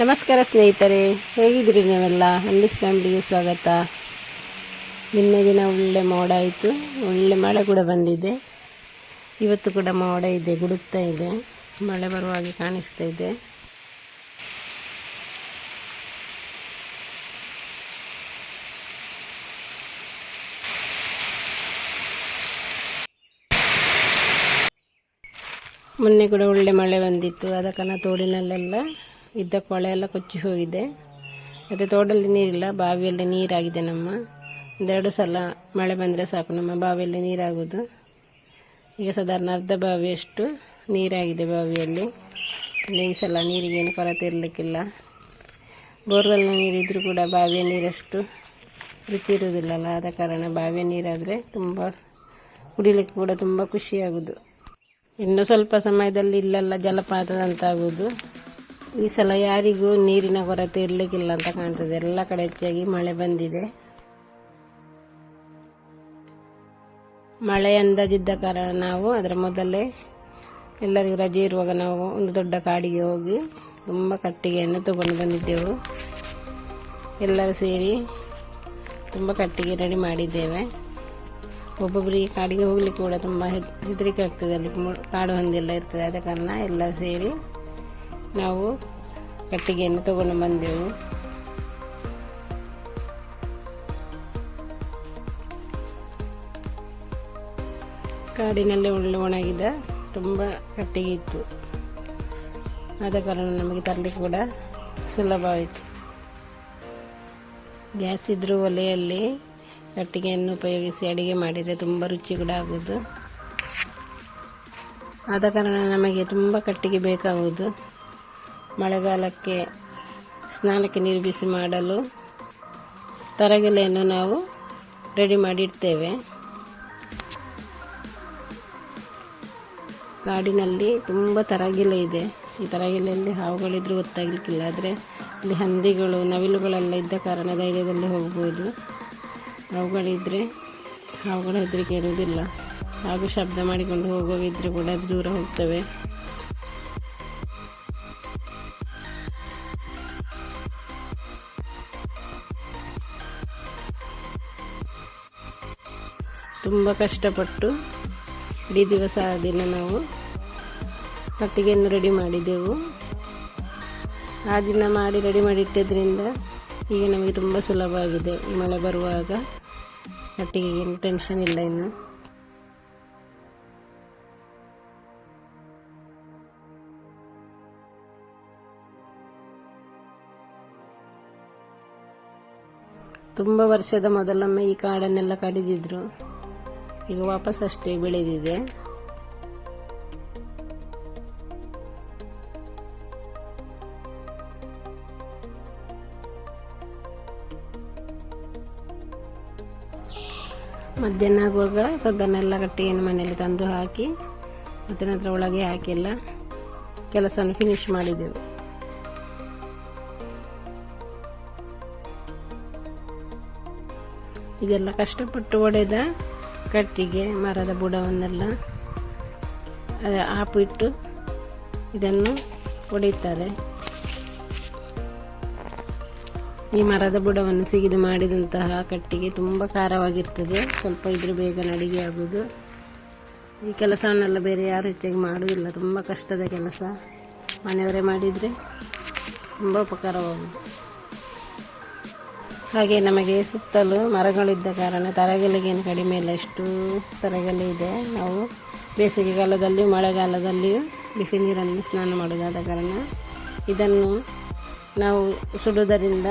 ನಮಸ್ಕಾರ ಸ್ನೇಹಿತರೆ, ಹೇಗಿದ್ದೀರಿ ನೀವೆಲ್ಲ? ಅಂದಿಸ್ ಫ್ಯಾಮಿಲಿಗೆ ಸ್ವಾಗತ. ನಿನ್ನೆ ದಿನ ಒಳ್ಳೆ ಮೋಡ ಆಯಿತು, ಒಳ್ಳೆ ಮಳೆ ಕೂಡ ಬಂದಿದೆ. ಇವತ್ತು ಕೂಡ ಮೋಡ ಇದೆ ಗುಡುತ್ತಾ ಇದೆ. ಮಳೆ ಬರುವ ಹಾಗೆ ಕಾಣಿಸ್ತಾ ಇದೆ. ಮೊನ್ನೆ ಕೂಡ ಒಳ್ಳೆ ಮಳೆ ಬಂದಿತ್ತು ಅದಕ್ಕೆ ತೋಡಿನಲ್ಲೆಲ್ಲ ಇದ್ದ ಕೊಳೆ ಎಲ್ಲ ಕೊಚ್ಚಿ ಹೋಗಿದೆ. ಮತ್ತು ತೋಟದಲ್ಲಿ ನೀರಿಲ್ಲ, ಬಾವಿಯಲ್ಲಿ ನೀರಾಗಿದೆ ನಮ್ಮ. ಒಂದೆರಡು ಸಲ ಮಳೆ ಬಂದರೆ ಸಾಕು, ನಮ್ಮ ಬಾವಿಯಲ್ಲಿ ನೀರಾಗೋದು ಈಗ ಸಾಧಾರಣ ಅರ್ಧ ಬಾವಿಯಷ್ಟು ನೀರಾಗಿದೆ ಬಾವಿಯಲ್ಲಿ. ಈ ಸಲ ನೀರಿಗೇನು ಕೊರತೆ ಇರಲಿಕ್ಕಿಲ್ಲ. ಬೋರ್ವೆಲ್ನ ನೀರಿದ್ದರೂ ಕೂಡ ಬಾವಿಯ ನೀರಷ್ಟು ರುಚಿ ಇರುವುದಿಲ್ಲಲ್ಲ, ಆದ ಕಾರಣ ಬಾವಿಯ ನೀರಾದರೆ ತುಂಬ ಕುಡಿಲಿಕ್ಕೆ ಕೂಡ ತುಂಬ ಖುಷಿಯಾಗೋದು ಇನ್ನು ಸ್ವಲ್ಪ ಸಮಯದಲ್ಲಿ ಇಲ್ಲೆಲ್ಲ ಜಲಪಾತದಂತಾಗುವುದು ಈ ಸಲ ಯಾರಿಗೂ ನೀರಿನ ಕೊರತೆ ಇರಲಿಕ್ಕಿಲ್ಲ ಅಂತ ಕಾಣ್ತದೆ. ಎಲ್ಲ ಕಡೆ ಹೆಚ್ಚಾಗಿ ಮಳೆ ಬಂದಿದೆ. ಮಳೆ ಅಂದಾಜಿದ್ದ ಕಾರಣ ನಾವು ಅದರ ಮೊದಲೇ ಎಲ್ಲರಿಗೂ ರಜೆ ಇರುವಾಗ ನಾವು ಒಂದು ದೊಡ್ಡ ಕಾಡಿಗೆ ಹೋಗಿ ತುಂಬ ಕಟ್ಟಿಗೆಯನ್ನು ತಗೊಂಡು ಬಂದಿದ್ದೆವು. ಎಲ್ಲರೂ ಸೇರಿ ತುಂಬ ಕಟ್ಟಿಗೆ ರೆಡಿ ಮಾಡಿದ್ದೇವೆ. ಒಬ್ಬೊಬ್ಬರಿಗೆ ಕಾಡಿಗೆ ಹೋಗ್ಲಿಕ್ಕೆ ಕೂಡ ತುಂಬ ಹೆದ್- ಹೆದರಿಕೆ ಆಗ್ತದೆ. ಅಲ್ಲಿ ಕಾಡು ಹೊಂದಿಲ್ಲ ಇರ್ತದೆ. ಆದ ಕಾರಣ ಎಲ್ಲ ಸೇರಿ ನಾವು ಕಟ್ಟಿಗೆಯನ್ನು ತಗೊಂಡು ಬಂದೆವು. ಕಾಡಿನಲ್ಲಿ ಒಳ್ಳೆ ಒಣಗಿದ ತುಂಬ ಕಟ್ಟಿಗೆ ಇತ್ತು. ಆದ ಕಾರಣ ನಮಗೆ ತರಲಿಕ್ಕೆ ಕೂಡ ಸುಲಭವಾಯಿತು ಗ್ಯಾಸ್ ಇದ್ದರೂ ಒಲೆಯಲ್ಲಿ ಕಟ್ಟಿಗೆಯನ್ನು ಉಪಯೋಗಿಸಿ ಅಡುಗೆ ಮಾಡಿದರೆ ತುಂಬ ರುಚಿ ಕೂಡ ಆಗೋದು ಆದ ಕಾರಣ ನಮಗೆ ತುಂಬ ಕಟ್ಟಿಗೆ ಬೇಕಾಗುವುದು. ಮಳೆಗಾಲಕ್ಕೆ ಸ್ನಾನಕ್ಕೆ ನೀರು ಬಿಸಿ ಮಾಡಲು ತರಗೆಲೆಯನ್ನು ನಾವು ರೆಡಿ ಮಾಡಿಡ್ತೇವೆ ಕಾಡಿನಲ್ಲಿ ತುಂಬ ತರಗೆಲೆ ಇದೆ. ಈ ತರಗೆಲೆಯಲ್ಲಿ ಹಾವುಗಳಿದ್ರೂ ಗೊತ್ತಾಗಲಿಕ್ಕಿಲ್ಲ ಆದರೆ ಇಲ್ಲಿ ಹಂದಿಗಳು, ನವಿಲುಗಳೆಲ್ಲ ಇದ್ದ ಕಾರಣ ಧೈರ್ಯದಲ್ಲಿ ಹೋಗ್ಬೋದು. ಅವುಗಳಿದ್ದರೆ ಹಾವುಗಳ ಹೆದರಿಕೆ ಇರುವುದಿಲ್ಲ. ಹಾಗೂ ಶಬ್ದ ಮಾಡಿಕೊಂಡು ಹೋಗುವಾಗಿದ್ದರೆ ಕೂಡ ದೂರ ಹೋಗ್ತವೆ. ತುಂಬ ಕಷ್ಟಪಟ್ಟು ಇಡೀ ದಿವಸ ಆ ದಿನ ನಾವು ಕಟ್ಟಿಗೆಯನ್ನು ರೆಡಿ ಮಾಡಿದೆವು. ಆ ದಿನ ಮಾಡಿ ರೆಡಿ ಮಾಡಿಟ್ಟಿದ್ದರಿಂದ ಈಗ ನಮಗೆ ತುಂಬ ಸುಲಭ ಆಗಿದೆ ಈ ಮಳೆ ಬರುವಾಗ. ಕಟ್ಟಿಗೆಗೆ ಟೆನ್ಷನ್ ಇಲ್ಲ ಇನ್ನು. ತುಂಬ ವರ್ಷದ ಮೊದಲೊಮ್ಮೆ ಈ ಕಾಡನ್ನೆಲ್ಲ ಕಡಿದಿದ್ರು. ಈಗ ವಾಪಸ್ ಅಷ್ಟೇ ಬೆಳೆದಿದೆ. ಮಧ್ಯಾಹ್ನ ಆಗುವಾಗ ಸದ್ದನ್ನೆಲ್ಲ ಕಟ್ಟಿಗೆಯನ್ನು ಮನೆಯಲ್ಲಿ ತಂದು ಹಾಕಿ ಮತ್ತೆ ನಂತರ ಒಳಗೆ ಹಾಕಿಲ್ಲ ಕೆಲಸವನ್ನು ಫಿನಿಶ್ ಮಾಡಿದೆವು. ಇದೆಲ್ಲ ಕಷ್ಟಪಟ್ಟು ಒಡೆದ ಕಟ್ಟಿಗೆ, ಮರದ ಬುಡವನ್ನೆಲ್ಲ ಅದ ಆಪು ಇಟ್ಟು ಇದನ್ನು ಹೊಡೆಯುತ್ತಾರೆ ಈ ಮರದ ಬುಡವನ್ನು ಸಿಗಿದು ಮಾಡಿದಂತಹ ಕಟ್ಟಿಗೆ ತುಂಬ ಖಾರವಾಗಿರ್ತದೆ. ಸ್ವಲ್ಪ ಇದ್ರ ಬೇಗ ಅಡಿಗೆ ಆಗೋದು ಈ ಕೆಲಸವನ್ನೆಲ್ಲ ಬೇರೆ ಯಾರು ಹೆಚ್ಚಾಗಿ ಮಾಡುವುದಿಲ್ಲ. ತುಂಬ ಕಷ್ಟದ ಕೆಲಸ. ಮನೆಯವರೇ ಮಾಡಿದರೆ ತುಂಬ ಉಪಕಾರವಾಗುವುದು. ಹಾಗೆ ನಮಗೆ ಸುತ್ತಲೂ ಮರಗಳಿದ್ದ ಕಾರಣ ತರಗಲಿಗೇನು ಕಡಿಮೆ ಇಲ್ಲ. ಎಷ್ಟು ತರಗಲೆ ಇದೆ. ನಾವು ಬೇಸಿಗೆಗಾಲದಲ್ಲಿಯೂ, ಮಳೆಗಾಲದಲ್ಲಿಯೂ ಬಿಸಿ ನೀರನ್ನು ಸ್ನಾನ ಮಾಡೋದಾದ ಕಾರಣ ಇದನ್ನು ನಾವು ಸುಡುವುದರಿಂದ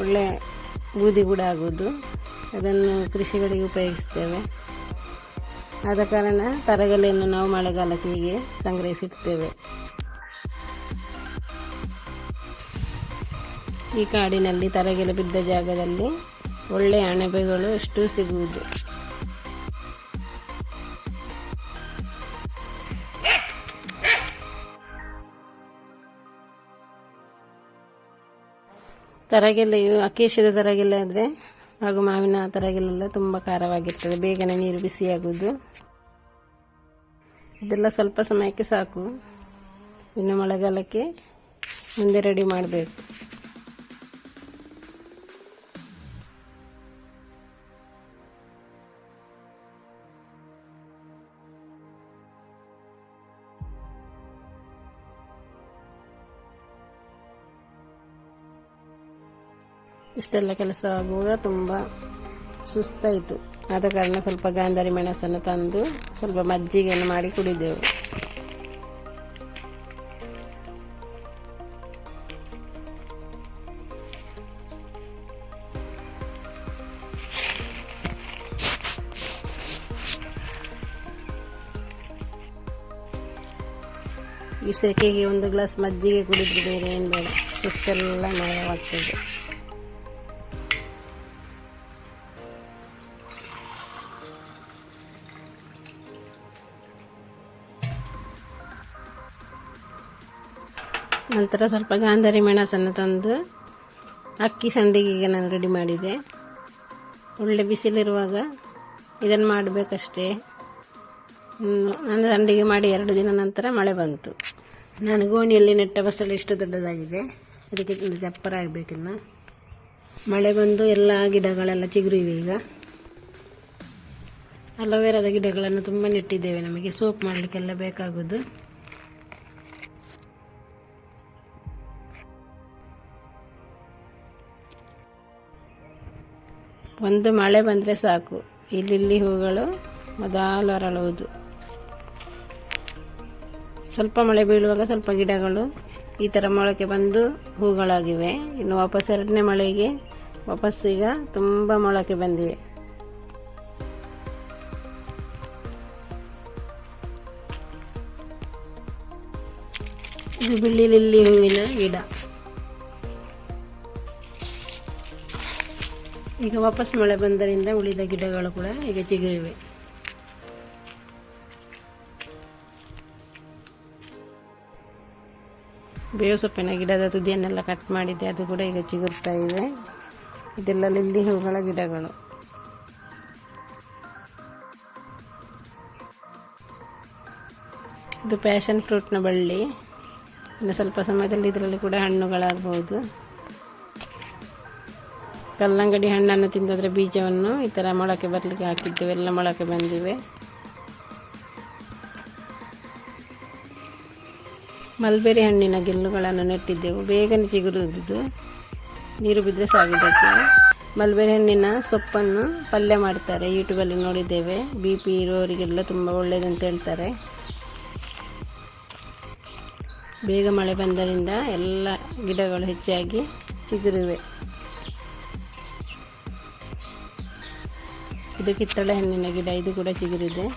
ಒಳ್ಳೆ ಬೂದಿ ಕೂಡ ಆಗುವುದು. ಅದನ್ನು ಕೃಷಿಗಳಿಗೆ ಉಪಯೋಗಿಸ್ತೇವೆ. ಆದ ಕಾರಣ ತರಗಲೆಯನ್ನು ನಾವು ಮಳೆಗಾಲಕ್ಕೆ ಹೀಗೆ ಸಂಗ್ರಹಿಸಿಡ್ತೇವೆ ಈ ಕಾಡಿನಲ್ಲಿ ತರಗೆಲೆ ಬಿದ್ದ ಜಾಗದಲ್ಲಿ ಒಳ್ಳೆಯ ಅಣಬೆಗಳು ಎಷ್ಟು ಸಿಗುವುದು. ತರಗೆಲೆಯು ಅಕೇಶದ ತರಗೆಲೆ ಆದರೆ ಹಾಗೂ ಮಾವಿನ ತರಗೆಲೆಲ್ಲ ತುಂಬ ಖಾರವಾಗಿರ್ತದೆ. ಬೇಗನೆ ನೀರು ಬಿಸಿಯಾಗುವುದು. ಇದೆಲ್ಲ ಸ್ವಲ್ಪ ಸಮಯಕ್ಕೆ ಸಾಕು. ಇನ್ನು ಮಳೆಗಾಲಕ್ಕೆ ಮುಂದೆ ರೆಡಿ ಮಾಡಬೇಕು. ಇಷ್ಟೆಲ್ಲ ಕೆಲಸ ಆಗುವಾಗ ತುಂಬ ಸುಸ್ತಾಯಿತು. ಆದ ಕಾರಣ ಸ್ವಲ್ಪ ಗಾಂಧಾರಿ ಮೆಣಸನ್ನು ತಂದು ಸ್ವಲ್ಪ ಮಜ್ಜಿಗೆಯನ್ನು ಮಾಡಿ ಕುಡಿದೆವು. ಈ ಸೆಕೆಗೆ ಒಂದು ಗ್ಲಾಸ್ ಮಜ್ಜಿಗೆ ಕುಡಿದ್ರೆ ಬೇರೆ ಏನು ಬೇಡ. ಸುಸ್ತೆಲ್ಲ ಮಾಯವಾಗ್ತದೆ ನಂತರ ಸ್ವಲ್ಪ ಗಾಂಧಾರಿ ಮೆಣಸನ್ನು ತಂದು ಅಕ್ಕಿ ಸಂಡಿಗೆಗೆ ನಾನು ರೆಡಿ ಮಾಡಿದೆ. ಒಳ್ಳೆ ಬಿಸಿಲಿರುವಾಗ ಇದನ್ನು ಮಾಡಬೇಕಷ್ಟೇ. ನಾನು ಸಂಡಿಗೆ ಮಾಡಿ ಎರಡು ದಿನ ನಂತರ ಮಳೆ ಬಂತು. ನಾನು ಗೋಣಿಯಲ್ಲಿ ನೆಟ್ಟ ಬಸಳೆ ಇಷ್ಟು ದೊಡ್ಡದಾಗಿದೆ. ಅದಕ್ಕೆ ಚಪ್ಪರ ಆಗಬೇಕಿನ್ನು. ಮಳೆ ಬಂದು ಎಲ್ಲ ಗಿಡಗಳೆಲ್ಲ ಚಿಗುರಿವೆ ಈಗ. ಅಲೋವೆರಾದ ಗಿಡಗಳನ್ನು ತುಂಬ ನೆಟ್ಟಿದ್ದೇವೆ ನಮಗೆ. ಸೋಪ್ ಮಾಡಲಿಕ್ಕೆಲ್ಲ ಬೇಕಾಗೋದು ಒಂದು ಮಳೆ ಬಂದರೆ ಸಾಕು. ಇಲ್ಲಿ ಹೂಗಳು ಮೊದಲು ಅರಳುವುದು. ಸ್ವಲ್ಪ ಮಳೆ ಬೀಳುವಾಗ ಸ್ವಲ್ಪ ಗಿಡಗಳು ಈ ಥರ ಮೊಳಕೆ ಬಂದು ಹೂಗಳಾಗಿವೆ. ಇನ್ನು ವಾಪಸ್ ಎರಡನೇ ಮಳೆಗೆ ವಾಪಸ್ ಈಗ ತುಂಬ ಮೊಳಕೆ ಬಂದಿವೆ. ಇದು ಬಿಳಿ ಲಿಲ್ಲಿ ಹೂವಿನ ಗಿಡ. ಈಗ ವಾಪಸ್ ಮಳೆ ಬಂದರಿಂದ ಉಳಿದ ಗಿಡಗಳು ಕೂಡ ಈಗ ಚಿಗುರಿವೆ. ಬೇವು ಸೊಪ್ಪಿನ ಗಿಡದ ತುದಿಯನ್ನೆಲ್ಲ ಕಟ್ ಮಾಡಿದ್ದೆ, ಅದು ಕೂಡ ಈಗ ಚಿಗುರ್ತಾ ಇವೆ ಇದೆಲ್ಲ ಲಿಲ್ಲಿ ಹೂಗಳ ಗಿಡಗಳು. ಇದು ಪ್ಯಾಷನ್ ಫ್ರೂಟ್ನ ಬಳ್ಳಿ. ಇನ್ನು ಸ್ವಲ್ಪ ಸಮಯದಲ್ಲಿ ಇದರಲ್ಲಿ ಕೂಡ ಹಣ್ಣುಗಳಾಗಬಹುದು ಕಲ್ಲಂಗಡಿ ಹಣ್ಣನ್ನು ತಿಂದಾದ್ರೆ ಬೀಜವನ್ನು ಈ ಥರ ಮೊಳಕೆ ಬರಲಿಕ್ಕೆ ಹಾಕಿದ್ದೇವೆ ಎಲ್ಲ ಮೊಳಕೆ ಬಂದಿವೆ. ಮಲ್ಬೆರಿ ಹಣ್ಣಿನ ಗೆಲ್ಲುಗಳನ್ನು ನೆಟ್ಟಿದ್ದೆವು. ಬೇಗನೆ ಚಿಗುರುದು ನೀರು ಬಿದ್ದರೆ ಸಾಗಿದ್ದಕ್ಕೆ ಮಲ್ಬೆರಿ ಹಣ್ಣಿನ ಸೊಪ್ಪನ್ನು ಪಲ್ಯ ಮಾಡ್ತಾರೆ, ಯೂಟ್ಯೂಬಲ್ಲಿ ನೋಡಿದ್ದೇವೆ. ಬಿ ಪಿ ಇರೋರಿಗೆಲ್ಲ ತುಂಬ ಒಳ್ಳೆಯದಂತ ಹೇಳ್ತಾರೆ. ಬೇಗ ಮಳೆ ಬಂದರಿಂದ ಎಲ್ಲ ಗಿಡಗಳು ಹೆಚ್ಚಾಗಿ ಚಿಗುರಿವೆ. ಇದು ಕಿತ್ತಳೆ ಹಣ್ಣಿನ ಗಿಡ, ಇದು ಕೂಡ ಚಿಗುರಿದೆ.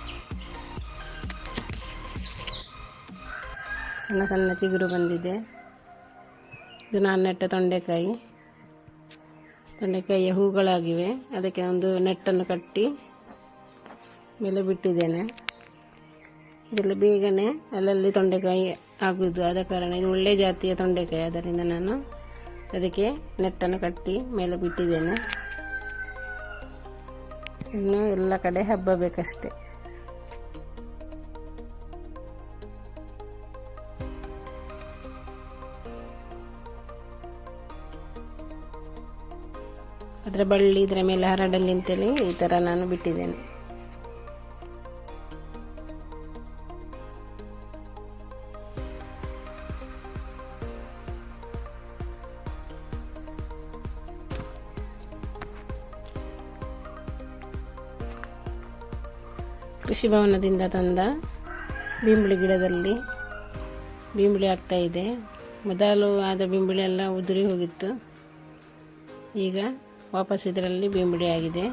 ಸಣ್ಣ ಸಣ್ಣ ಚಿಗುರು ಬಂದಿದೆ. ಇದು ನಾನು ನೆಟ್ಟ ತೊಂಡೆಕಾಯಿ. ತೊಂಡೆಕಾಯಿಯ ಹೂಗಳಾಗಿವೆ. ಅದಕ್ಕೆ ಒಂದು ನೆಟ್ಟನ್ನು ಕಟ್ಟಿ ಮೇಲೆ ಬಿಟ್ಟಿದ್ದೇನೆ. ಇದರಲ್ಲಿ ಬೇಗನೆ ಅಲ್ಲಲ್ಲಿ ತೊಂಡೆಕಾಯಿ ಆಗುವುದು. ಆದ ಕಾರಣ ಇದು ಒಳ್ಳೆ ಜಾತಿಯ ತೊಂಡೆಕಾಯಿ. ಅದರಿಂದ ನಾನು ಅದಕ್ಕೆ ನೆಟ್ಟನ್ನು ಕಟ್ಟಿ ಮೇಲೆ ಬಿಟ್ಟಿದ್ದೇನೆ. ಇನ್ನು ಎಲ್ಲ ಕಡೆ ಹಬ್ಬ ಬೇಕಷ್ಟೆ. ಅದರ ಬಳ್ಳಿ ಇದರ ಮೇಲೆ ಹರಡಲ್ಲಿ ಅಂತೇಳಿ ಈ ಥರ ನಾನು ಬಿಟ್ಟಿದ್ದೇನೆ. ಭವನದಿಂದ ತಂದ ಬಿಂಬಳಿ ಗಿಡದಲ್ಲಿ ಬಿಂಬಳಿ ಆಗ್ತಾ ಇದೆ. ಮೊದಲು ಆದ ಬಿಂಬಳಿ ಎಲ್ಲ ಉದುರಿ ಹೋಗಿತ್ತು. ಈಗ ವಾಪಸ್ ಇದರಲ್ಲಿ ಬಿಂಬಳಿ ಆಗಿದೆ.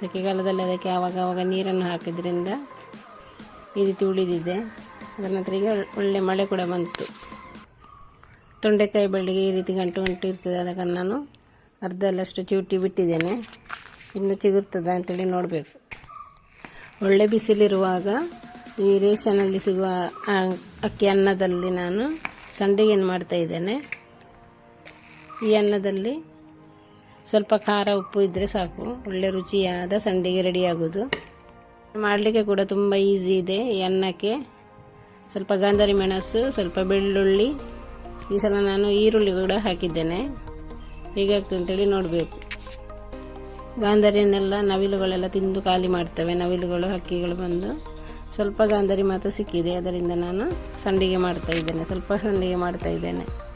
ಸೆಕೆಗಾಲದಲ್ಲಿ ಅದಕ್ಕೆ ಆವಾಗವಾಗ ಆವಾಗ ನೀರನ್ನು ಹಾಕಿದ್ರಿಂದ ಈ ರೀತಿ ಉಳಿದಿದೆ. ಅದರ ನಂತರ ಈಗ ಒಳ್ಳೆ ಮಳೆ ಕೂಡ ಬಂತು. ತೊಂಡೆಕಾಯಿ ಬಳ್ಳಿಗೆ ಈ ರೀತಿ ಗಂಟು ಗಂಟು ಇರ್ತದೆ. ಅದಕ್ಕೆ ನಾನು ಅರ್ಧಲ್ಲಷ್ಟು ಚೂಟಿ ಬಿಟ್ಟಿದ್ದೇನೆ. ಇನ್ನು ಚಿಗುರ್ತದ ಅಂತೇಳಿ ನೋಡಬೇಕು. ಒಳ್ಳೆ ಬಿಸಿಲಿರುವಾಗ ಈ ರೇಷನಲ್ಲಿ ಸಿಗುವ ಅಕ್ಕಿ ಅನ್ನದಲ್ಲಿ ನಾನು ಸಂಡಿಗೆಯನ್ನು ಮಾಡ್ತಾ ಇದ್ದೇನೆ. ಈ ಅನ್ನದಲ್ಲಿ ಸ್ವಲ್ಪ ಖಾರ ಉಪ್ಪು ಇದ್ದರೆ ಸಾಕು. ಒಳ್ಳೆ ರುಚಿಯಾದ ಸಂಡಿಗೆ ರೆಡಿಯಾಗೋದು ಮಾಡಲಿಕ್ಕೆ ಕೂಡ ತುಂಬ ಈಸಿ ಇದೆ. ಈ ಅನ್ನಕ್ಕೆ ಸ್ವಲ್ಪ ಗಾಂಧರಿ ಮೆಣಸು, ಸ್ವಲ್ಪ ಬೆಳ್ಳುಳ್ಳಿ, ಈ ಸಲ ನಾನು ಈರುಳ್ಳಿ ಕೂಡ ಹಾಕಿದ್ದೇನೆ. ಹೇಗಾಗ್ತದೆ ಅಂತೇಳಿ ನೋಡಬೇಕು. ಗಾಂಧಾರಿಯನ್ನೆಲ್ಲ ನವಿಲುಗಳೆಲ್ಲ ತಿಂದು ಖಾಲಿ ಮಾಡ್ತವೆ. ನವಿಲುಗಳು, ಹಕ್ಕಿಗಳು ಬಂದು ಸ್ವಲ್ಪ ಗಾಂಧರಿ ಮಾತ್ರ ಸಿಕ್ಕಿದೆ. ಅದರಿಂದ ನಾನು ಸಂಡಿಗೆ ಮಾಡ್ತಾ ಇದ್ದೇನೆ. ಸ್ವಲ್ಪ ಸಂಡಿಗೆ ಮಾಡ್ತಾ ಇದ್ದೇನೆ.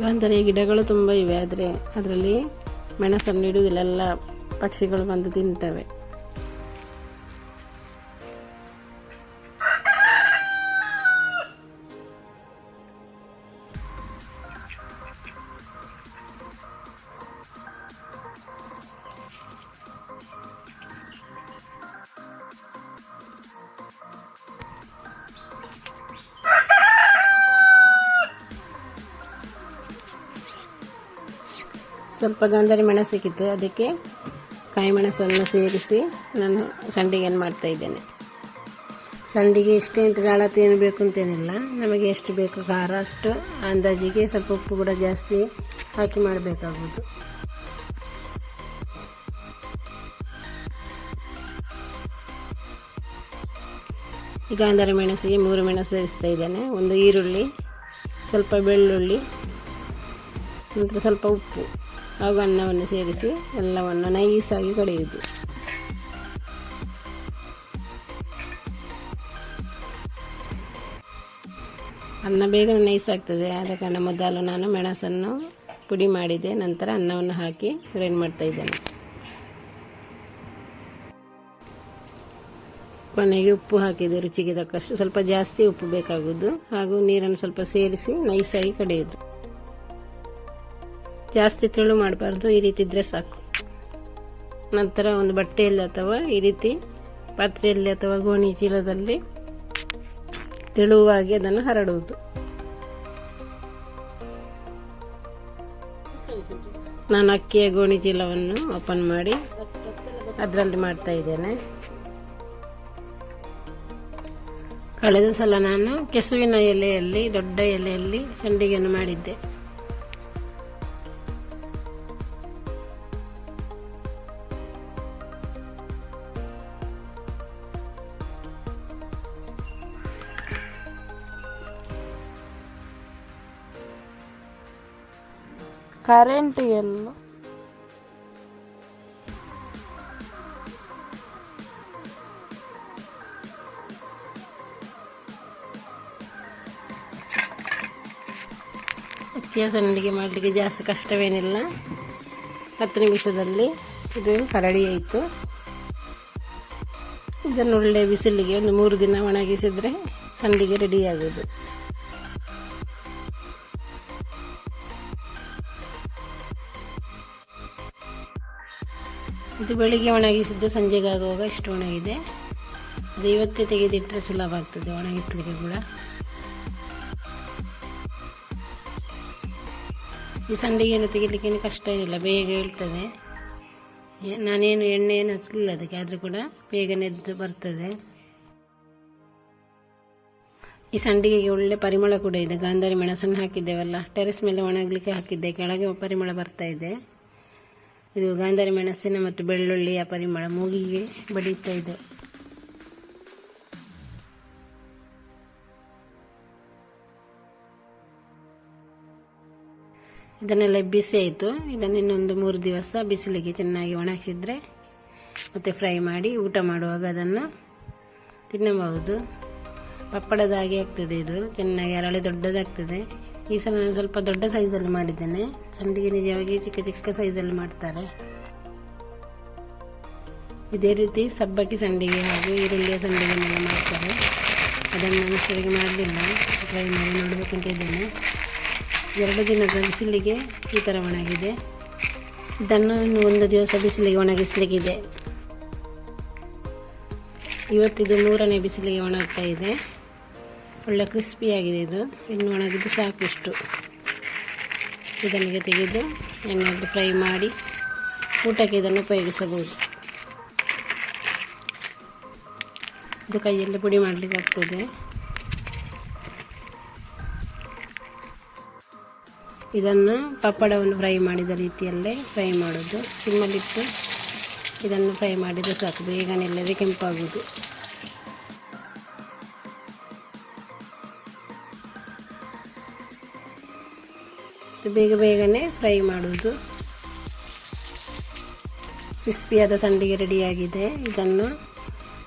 ಗಾಂಧರಿಯ ಗಿಡಗಳು ತುಂಬ ಇವೆ. ಆದರೆ ಅದರಲ್ಲಿ ಮೆಣಸನ್ನು ಇಡುವುದಿಲ್ಲ. ಎಲ್ಲ ಪಕ್ಷಿಗಳು ಬಂದು ತಿಂತವೆ. ಸ್ವಲ್ಪ ಗಂಧರಿ ಮೆಣಸು ಸಿಕ್ಕಿತ್ತು ಅದಕ್ಕೆ ಕಾಯಿ ಮೆಣಸನ್ನು ಸೇರಿಸಿ ನಾನು ಸಂಡಿಗೆಯನ್ನು ಮಾಡ್ತಾ ಇದ್ದೇನೆ. ಸಂಡಿಗೆ ಎಷ್ಟು ಅಳತೆ ಏನು ಬೇಕು ಅಂತೇನಿಲ್ಲ, ನಮಗೆ ಎಷ್ಟು ಬೇಕು ಖಾರ ಅಷ್ಟು ಅಂದಾಜಿಗೆ ಸ್ವಲ್ಪ ಉಪ್ಪು ಕೂಡ ಜಾಸ್ತಿ ಹಾಕಿ ಮಾಡಬೇಕಾಗುವುದು. ಈಗ ಅಂದರೆ ಮೆಣಸಿಗೆ ಮೂರು ಮೆಣಸು ಸೇರಿಸ್ತಾ ಇದ್ದೇನೆ, ಒಂದು ಈರುಳ್ಳಿ, ಸ್ವಲ್ಪ ಬೆಳ್ಳುಳ್ಳಿ, ನಂತರ ಸ್ವಲ್ಪ ಉಪ್ಪು. ಹಾಗೂ ಅನ್ನವನ್ನು ಸೇರಿಸಿ ಎಲ್ಲವನ್ನು ನೈಸಾಗಿ ಕಡಿಯುವುದು. ಅನ್ನ ಬೇಗನೆ ನೈಸ್ ಆಗ್ತದೆ ಆದ ಕಾರಣ ಮೊದಲು ನಾನು ಮೆಣಸನ್ನು ಪುಡಿ ಮಾಡಿದೆ, ನಂತರ ಅನ್ನವನ್ನು ಹಾಕಿ ಗ್ರೈಂಡ್ ಮಾಡ್ತಾ ಇದ್ದೇನೆ. ಕೊನೆಗೆ ಉಪ್ಪು ಹಾಕಿದೆ, ರುಚಿಗೆ ತಕ್ಕಷ್ಟು ಸ್ವಲ್ಪ ಜಾಸ್ತಿ ಉಪ್ಪು ಬೇಕಾಗುವುದು, ಹಾಗೂ ನೀರನ್ನು ಸ್ವಲ್ಪ ಸೇರಿಸಿ ನೈಸಾಗಿ ಕಡಿಯುವುದು. ಜಾಸ್ತಿ ತೆಳು ಮಾಡಬಾರ್ದು, ಈ ರೀತಿ ಇದ್ರೆ ಸಾಕು. ನಂತರ ಒಂದು ಬಟ್ಟೆಯಲ್ಲಿ ಅಥವಾ ಈ ರೀತಿ ಪಾತ್ರೆಯಲ್ಲಿ ಅಥವಾ ಗೋಣಿ ಚೀಲದಲ್ಲಿ ತೆಳುವಾಗಿ ಅದನ್ನು ಹರಡುವುದು. ನಾನು ಅಕ್ಕಿಯ ಗೋಣಿ ಚೀಲವನ್ನು ಓಪನ್ ಮಾಡಿ ಅದರಲ್ಲಿ ಮಾಡ್ತಾ ಇದ್ದೇನೆ. ಕಳೆದ ಸಲ ನಾನು ಕೆಸುವಿನ ಎಲೆಯಲ್ಲಿ, ದೊಡ್ಡ ಎಲೆಯಲ್ಲಿ ಸಂಡಿಗೆಯನ್ನು ಮಾಡಿದ್ದೆ. ಕರೆಂಟ್ ಎಲ್ಲ ಅಕ್ಕಿಯ ಸಂಡಿಗೆ ಮಾಡಲಿಕ್ಕೆ ಜಾಸ್ತಿ ಕಷ್ಟವೇನಿಲ್ಲ. ಹತ್ತು ನಿಮಿಷದಲ್ಲಿ ಇದು ಕರಡಿ ಆಯಿತು ಇದನ್ನು ಒಳ್ಳೆ ಬಿಸಿಲಿಗೆ ಒಂದು ಮೂರು ದಿನ ಒಣಗಿಸಿದರೆ ಸಂಡಿಗೆ ರೆಡಿ ಇದು ಬೆಳಿಗ್ಗೆ ಒಣಗಿಸಿದ್ದು ಸಂಜೆಗೆ ಆಗುವಾಗ ಇಷ್ಟು ಒಣಗಿದೆ. ಅದು ಇವತ್ತೇ ತೆಗೆದಿಟ್ಟರೆ ಸುಲಭ ಆಗ್ತದೆ ಒಣಗಿಸ್ಲಿಕ್ಕೆ ಕೂಡ. ಈ ಸಂಡಿಗೆಯನ್ನು ತೆಗಿಲಿಕ್ಕೇನು ಕಷ್ಟ ಇಲ್ಲ ಬೇಗ ಹೇಳ್ತದೆ ನಾನೇನು ಎಣ್ಣೆ ಏನು ಹಚ್ಚಲಿಲ್ಲ ಅದಕ್ಕೆ, ಆದರೂ ಕೂಡ ಬೇಗ ನೆದ್ದು ಬರ್ತದೆ. ಈ ಸಂಡಿಗೆಗೆ ಒಳ್ಳೆ ಪರಿಮಳ ಕೂಡ ಇದೆ. ಗಾಂಧಾರಿ ಮೆಣಸನ್ನು ಹಾಕಿದ್ದೇವಲ್ಲ, ಟೆರೆಸ್ ಮೇಲೆ ಒಣಗಲಿಕ್ಕೆ ಹಾಕಿದ್ದೆ, ಕೆಳಗೆ ಪರಿಮಳ ಬರ್ತಾ ಇದೆ. ಇದು ಗಾಂಧಾರಿ ಮೆಣಸಿನ ಮತ್ತು ಬೆಳ್ಳುಳ್ಳಿಯ ಪರಿಮಳ ಮೂಗಿಗೆ ಬಡಿಯುತ್ತಾ ಇದೆ. ಇದನ್ನೆಲ್ಲ ಬಿಸಿ ಆಯಿತು. ಇದನ್ನು ಇನ್ನೊಂದು ಮೂರು ದಿವಸ ಬಿಸಿಲಿಗೆ ಚೆನ್ನಾಗಿ ಒಣಗಿಸಿದ್ರೆ ಮತ್ತು ಫ್ರೈ ಮಾಡಿ ಊಟ ಮಾಡುವಾಗ ಅದನ್ನು ತಿನ್ನಬಹುದು. ಪಪ್ಪಡದ ಹಾಗೆ ಆಗ್ತದೆ ಇದು. ಚೆನ್ನಾಗಿ ಅರಳಿ ದೊಡ್ಡದಾಗ್ತದೆ. ಈ ಸಲ ನಾನು ಸ್ವಲ್ಪ ದೊಡ್ಡ ಸೈಜಲ್ಲಿ ಮಾಡಿದ್ದೇನೆ. ಸಂಡಿಗೆ ನಿಜವಾಗಿ ಚಿಕ್ಕ ಚಿಕ್ಕ ಸೈಜಲ್ಲಿ ಮಾಡ್ತಾರೆ. ಇದೇ ರೀತಿ ಸಬ್ಬಕ್ಕಿ ಸಂಡಿಗೆ ಹಾಗೂ ಈರುಳ್ಳಿಯ ಸಂಡಿಗೆನೆಲ್ಲ ಮಾಡ್ತಾರೆ. ಅದನ್ನು ನಾನು ಸರಿಗೆ ಮಾಡಲಿಲ್ಲ. ಟ್ರೈ ಮಾಡಿ ನೋಡಬೇಕಂತ ಇದ್ದೇನೆ. ಎರಡು ದಿನದ ಬಿಸಿಲಿಗೆ ಈ ಥರ ಒಣಗಿದೆ. ಇದನ್ನು ಇನ್ನು ಒಂದು ದಿವಸ ಬಿಸಿಲಿಗೆ ಒಣಗಿಸ್ಲಿಕ್ಕಿದೆ. ಇವತ್ತಿದು ಮೂರನೇ ಬಿಸಿಲಿಗೆ ಒಣಗ್ತಾ ಇದೆ. ಒಳ್ಳೆ ಕ್ರಿಸ್ಪಿಯಾಗಿದೆ ಇದು. ಇನ್ನು ಒಣಗಿದ್ದು ಸಾಕಿಷ್ಟು. ಇದನ್ನಿಗೆ ತೆಗೆದು ಎಣ್ಣೆಯಲ್ಲಿ ಫ್ರೈ ಮಾಡಿ ಊಟಕ್ಕೆ ಇದನ್ನು ಉಪಯೋಗಿಸಬಹುದು. ಇದು ಕೈಯಲ್ಲಿ ಪುಡಿ ಮಾಡಲಿಕ್ಕೆ ಆಗ್ತದೆ. ಇದನ್ನು ಪಪ್ಪಡವನ್ನು ಫ್ರೈ ಮಾಡಿದ ರೀತಿಯಲ್ಲೇ ಫ್ರೈ ಮಾಡೋದು. ಸಿಮ್ಮಲ್ಲಿಟ್ಟು ಇದನ್ನು ಫ್ರೈ ಮಾಡಿದರೆ ಸಾಕು. ಬೇಗನೆ ಇಲ್ಲದೆ ಬೇಗ ಬೇಗನೆ ಫ್ರೈ ಮಾಡುವುದು. ಕ್ರಿಸ್ಪಿಯಾದ ಸಂಡಿಗೆ ರೆಡಿಯಾಗಿದೆ. ಇದನ್ನು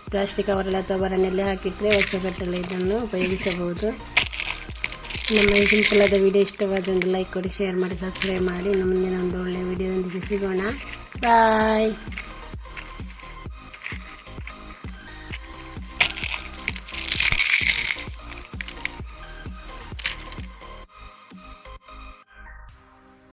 ಪ್ಲಾಸ್ಟಿಕ್ ಕವರಲ್ಲಿ ಅಥವಾ ಬರನೆಲ್ಲೇ ಹಾಕಿದರೆ ವರ್ಷಗಟ್ಟಲೆ ಇದನ್ನು ಉಪಯೋಗಿಸಬಹುದು. ನಮ್ಮ ಈ ಸಿಂಪಲಾದ ವಿಡಿಯೋ ಇಷ್ಟವಾದ ಲೈಕ್ ಕೊಡಿ, ಶೇರ್ ಮಾಡಿ, ಸಬ್ಸ್ಕ್ರೈಬ್ ಮಾಡಿ. ಇನ್ನು ಮುಂದಿನ ಒಂದು ಒಳ್ಳೆಯ ವಿಡಿಯೋದೊಂದಿಗೆ ಸಿಗೋಣ. ಬಾಯ್!